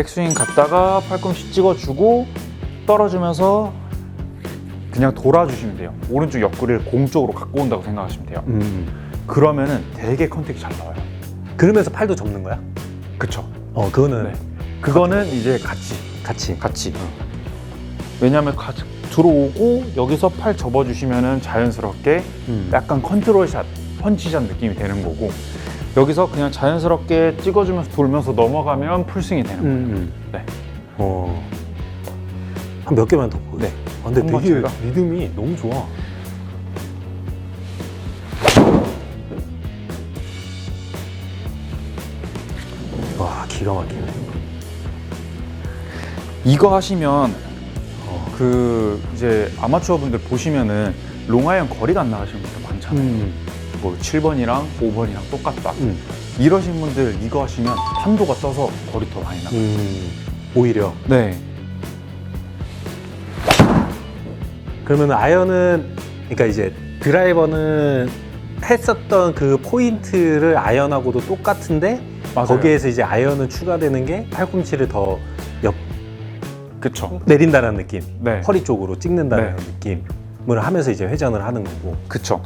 백스윙 갔다가 팔꿈치 찍어주고 떨어지면서 그냥 돌아주시면 돼요. 오른쪽 옆구리를 공 쪽으로 갖고 온다고 생각하시면 돼요. 음. 그러면은 되게 컨택이 잘 나와요. 그러면서 팔도 접는 거야? 그쵸? 어, 그거는 네. 그거는 이제 같이 같이. 같이. 왜냐하면 가- 들어오고 여기서 팔 접어주시면은 자연스럽게 음. 약간 컨트롤샷, 펀치샷 느낌이 되는 거고 여기서 그냥 자연스럽게 찍어주면서 돌면서 넘어가면 풀스윙이 되는 거예요. 음. 네. 어. 한 몇 개만 더 보여. 네. 아, 근데 한번 되게 제가. 리듬이 너무 좋아. 와, 기가 막히네. 이거 하시면 어. 그 이제 아마추어 분들 보시면은 롱아이언 거리가 안 나가시는 분들 많잖아요. 음. 뭐 7번이랑 5번이랑 똑같다. 음. 이러신 분들 이거 하시면 판도가 떠서 거리 더 많이 나가요. 음. 오히려. 네. 그러면 아이언은 그러니까 이제 드라이버는 했었던 그 포인트를 아이언하고도 똑같은데 맞아요. 거기에서 이제 아이언은 추가되는 게 팔꿈치를 더 옆 그쵸. 내린다는 느낌, 네. 허리 쪽으로 찍는다는 네. 느낌을 하면서 이제 회전을 하는 거고. 그쵸.